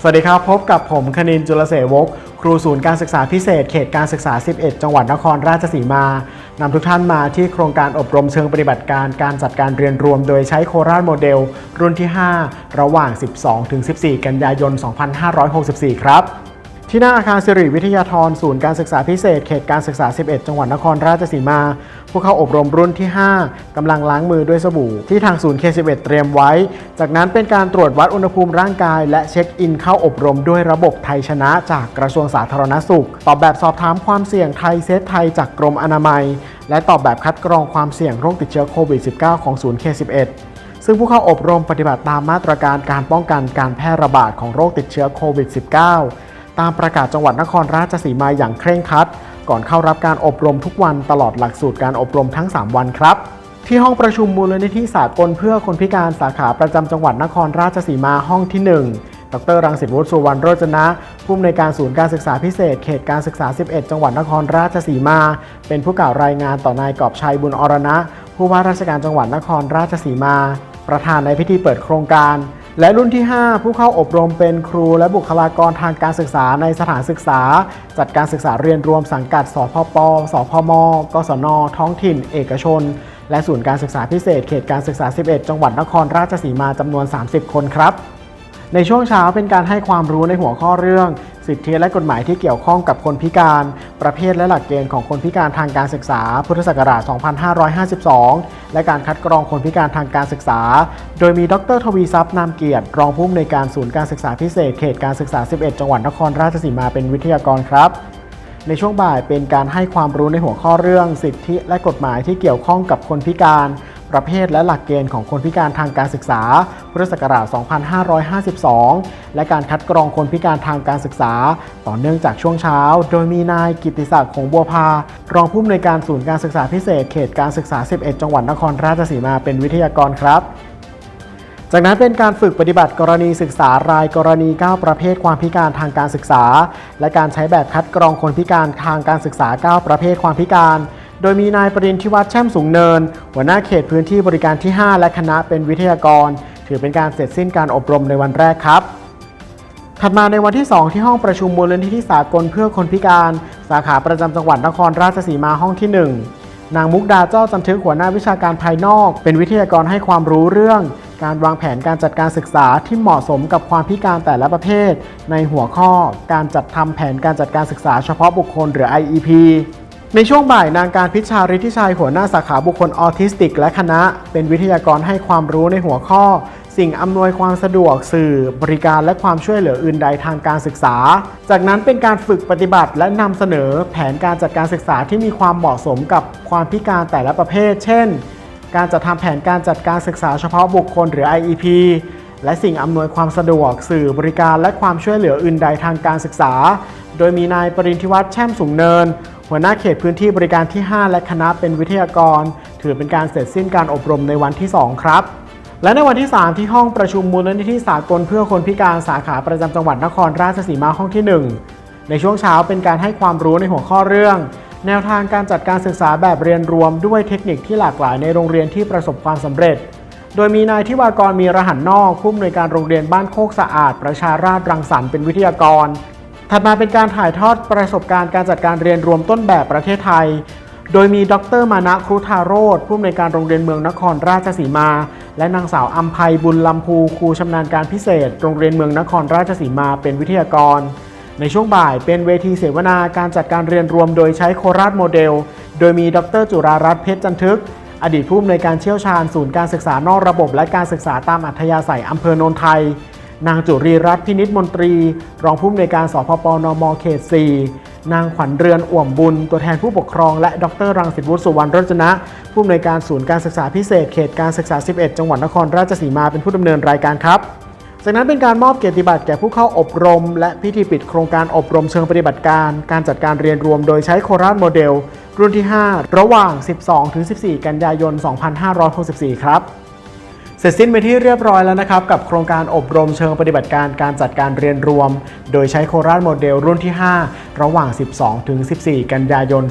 สวัสดีครับ พบกับผมคณินจุลเสวกครูศูนย์การศึกษาพิเศษ เขตการศึกษา 11 จังหวัดนครราชสีมานำทุกท่านมาที่โครงการอบรมเชิงปฏิบัติการการจัดการเรียนรวม โดยใช้โคราชโมเดล รุ่นที่ 5 ระหว่าง 12-14 กันยายน 2564 ครับที่หน้าอาคารสิริวิทยาธรศูนย์การศึกษาพิเศษ เขตการศึกษา 11 จังหวัดนครราชสีมา ผู้เข้าอบรมรุ่นที่ 5กำลังล้างมือด้วยสบู่ ที่ทางศูนย์ K11 เตรียมไว้ จากนั้นเป็นการตรวจวัดอุณหภูมิร่างกาย และเช็คอินเข้าอบรมด้วยระบบไทยชนะจากกระทรวงสาธารณสุข ตอบแบบสอบถามความเสี่ยงไทยเซตไทยจากกรมอนามัย และตอบแบบคัดกรองความเสี่ยงโรคติดเชื้อโควิด -19 ของศูนย์ K11 ซึ่งผู้เข้าอบรมปฏิบัติตามมาตรการการป้องกันการแพร่ระบาดของโรคติดเชื้อโควิด -19 ตามประกาศจังหวัดนครราชสีมาอย่างเคร่งครัด ก่อนเข้ารับการอบรมทุกวันตลอดหลักสูตรการอบรมทั้ง 3 วันครับ ที่ห้องประชุมมูลนิธิสากลเพื่อคนพิการสาขาประจำจังหวัดนครราชสีมาห้องที่ 1ดรรังสิตวุฒิสุวรรณโรจนะ ผู้อำนวยการศูนย์การศึกษาพิเศษ เขตการศึกษา 11 จังหวัดนครราชสีมา เป็นผู้กล่าวรายงานต่อนายกอบชัยบุญอรณะ ผู้ว่าราชการจังหวัดนครราชสีมา ประธานในพิธีเปิดโครงการ และรุ่นที่ 5 ผู้เข้าอบรมเป็นครูและบุคลากรทางการศึกษาในสถานศึกษา จัดการศึกษาเรียนรวมสังกัด สพป สพม กศน ท้องถิ่น เอกชน และศูนย์การศึกษาพิเศษ เขตการศึกษา 11 จังหวัดนครราชสีมาจำนวน 30 คนครับ ในช่วงเช้าเป็นการให้ความรู้ในหัวข้อเรื่อง สิทธิและกฎหมายที่เกี่ยวข้องกับคนพิการ ประเภทและหลักเกณฑ์ของคนพิการทางการศึกษา พุทธศักราช 2552 และการคัดกรองคนพิการทางการศึกษา โดยมีดรทวีทรัพย์นามเกียรติ รองผู้อำนวยการศูนย์การศึกษาพิเศษเขตการศึกษา 11 จังหวัดนครราชสีมาเป็นวิทยากรครับในช่วงบ่ายเป็นการให้ความรู้ในหัวข้อเรื่อง สิทธิและกฎหมายที่เกี่ยวข้องกับคนพิการ ประเภทและหลักเกณฑ์ของคนพิการทางการศึกษา พุทธศักราช 2552 และการคัดกรองคนพิการทางการศึกษา ต่อเนื่องจากช่วงเช้า โดยมีนายกิติศักดิ์ของบัวพา รองผู้อำนวยการศูนย์การศึกษาพิเศษเขตการศึกษา 11 จังหวัดนครราชสีมาเป็นวิทยากรครับจากนั้นเป็นการฝึกปฏิบัติกรณีศึกษารายกรณี 9 ประเภทความพิการทางการศึกษา และการใช้แบบคัดกรองคนพิการทางการศึกษา 9 ประเภทความพิการ โดยมีนายปรินทิวัฒน์แช่มสูงเนิน หัวหน้าเขตพื้นที่บริการที่ 5 และคณะเป็นวิทยากร ถือเป็นการเสร็จสิ้นการอบรมในวันแรกครับ ถัดมาในวันที่ 2 ที่ห้องประชุมมูลนิธิสากลเพื่อคนพิการ สาขาประจำจังหวัดนครราชสีมาห้องที่ 1 นางมุกดาเจ้าจันทึกหัวหน้าวิชาการภายนอก เป็นวิทยากรให้ความรู้เรื่องการวางแผนการจัดการศึกษาที่เหมาะสมกับความพิการแต่ละประเภท ในหัวข้อการจัดทำแผนการจัดการศึกษาเฉพาะบุคคลหรือ IEP ในช่วงบ่ายนางการพิชาฤทธิชัยหัวหน้าสาขาบุคคลออทิสติก และคณะ เป็นวิทยากรให้ความรู้ในหัวข้อ สิ่งอำนวยความสะดวกสื่อ บริการและความช่วยเหลืออื่นใดทางการศึกษา จากนั้นเป็นการฝึกปฏิบัติและนำเสนอแผนการจัดการศึกษาที่มีความเหมาะสมกับความพิการแต่ละประเภท เช่น การจัดทำแผนการจัดการศึกษาเฉพาะบุคคลหรือ IEP และสิ่งอำนวยความสะดวกสื่อบริการและความช่วยเหลืออื่นใดทางการศึกษา โดยมีนายปรินทิวัฒน์แช่มสูงเนิน หัวหน้าเขตพื้นที่บริการที่ 5 และคณะเป็นวิทยากร ถือเป็นการเสร็จสิ้นการอบรมในวันที่ 2 ครับ และในวันที่ 3 ที่ห้องประชุมมูลนิธิสากลเพื่อคนพิการสาขาประจำจังหวัดนครราชสีมาห้องที่ 1 ในช่วงเช้าเป็นการให้ความรู้ในหัวข้อเรื่อง แนวทางการจัดการศึกษาแบบเรียนรวมด้วยเทคนิคที่หลากหลายในโรงเรียนที่ประสบความสำเร็จ โดยมีนายทิวากรมีรหันนอกผู้อำนวยการโรงเรียนบ้านโคกสะอาด ประชาราษฎร์รังสรรค์เป็นวิทยากร ถัดมาเป็นการถ่ายทอดประสบการณ์การจัดการเรียนรวมต้นแบบประเทศไทย โดยมีดรมานะครุธาโรธผู้อำนวยการโรงเรียนเมืองนครราชสีมา และนางสาวอัมภัยบุญลำพูครูชำนาญการพิเศษ โรงเรียนเมืองนครราชสีมาเป็นวิทยากร ในช่วงบ่ายเป็นเวทีเสวนาการจัดการเรียนรวมโดยใช้โคราชโมเดล โดยมีดรจุรารัตน์เพชรจันทึก อดีตผู้อำนวยการเชี่ยวชาญศูนย์การศึกษานอกระบบ และการศึกษาตามอัธยาศัยอำเภอโนนไทย นางจุรีรัตน์พินิษมนตรี รองผู้อำนวยการสพปนมเขต 4 นางขวัญเรือนอ่วมบุญ ตัวแทนผู้ปกครอง และดรรังสิตวุฒิสุวรรณรจนะ ผู้อำนวยการศูนย์การศึกษาพิเศษ เขตการศึกษา 11 จังหวัดนครราชสีมาเป็นผู้ดำเนินรายการครับจากนั้นเป็นการมอบเกียรติบัตรแก่ผู้เข้าอบรม และพิธีปิดโครงการอบรมเชิงปฏิบัติการ การจัดการเรียนรวมโดยใช้โคราชโมเดล รุ่นที่ 5 ระหว่าง 12-14 กันยายน 2564 ครับ เสร็จสิ้นไปที่เรียบร้อยแล้วนะครับ กับโครงการอบรมเชิงปฏิบัติการการจัดการเรียนรวม โดยใช้โคราชโมเดลรุ่นที่ 5 ระหว่าง 12-14 กันยายน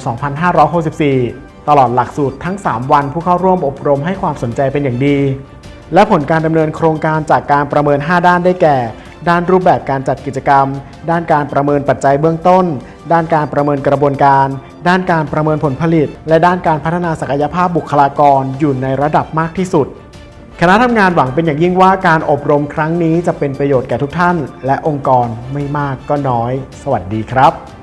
2564 ตลอดหลักสูตรทั้ง 3 วันผู้เข้าร่วมอบรมให้ความสนใจเป็นอย่างดี และผลการดำเนินโครงการจากการประเมิน 5 ด้านได้แก่ ด้านรูปแบบการจัดกิจกรรม ด้านการประเมินปัจจัยเบื้องต้น ด้านการประเมินกระบวนการ ด้านการประเมินผลผลิต และด้านการพัฒนาศักยภาพบุคลากรอยู่ในระดับมากที่สุด คณะทำงานหวังเป็นอย่างยิ่งว่าการอบรมครั้งนี้จะเป็นประโยชน์แก่ทุกท่าน และองค์กรไม่มากก็น้อย สวัสดีครับ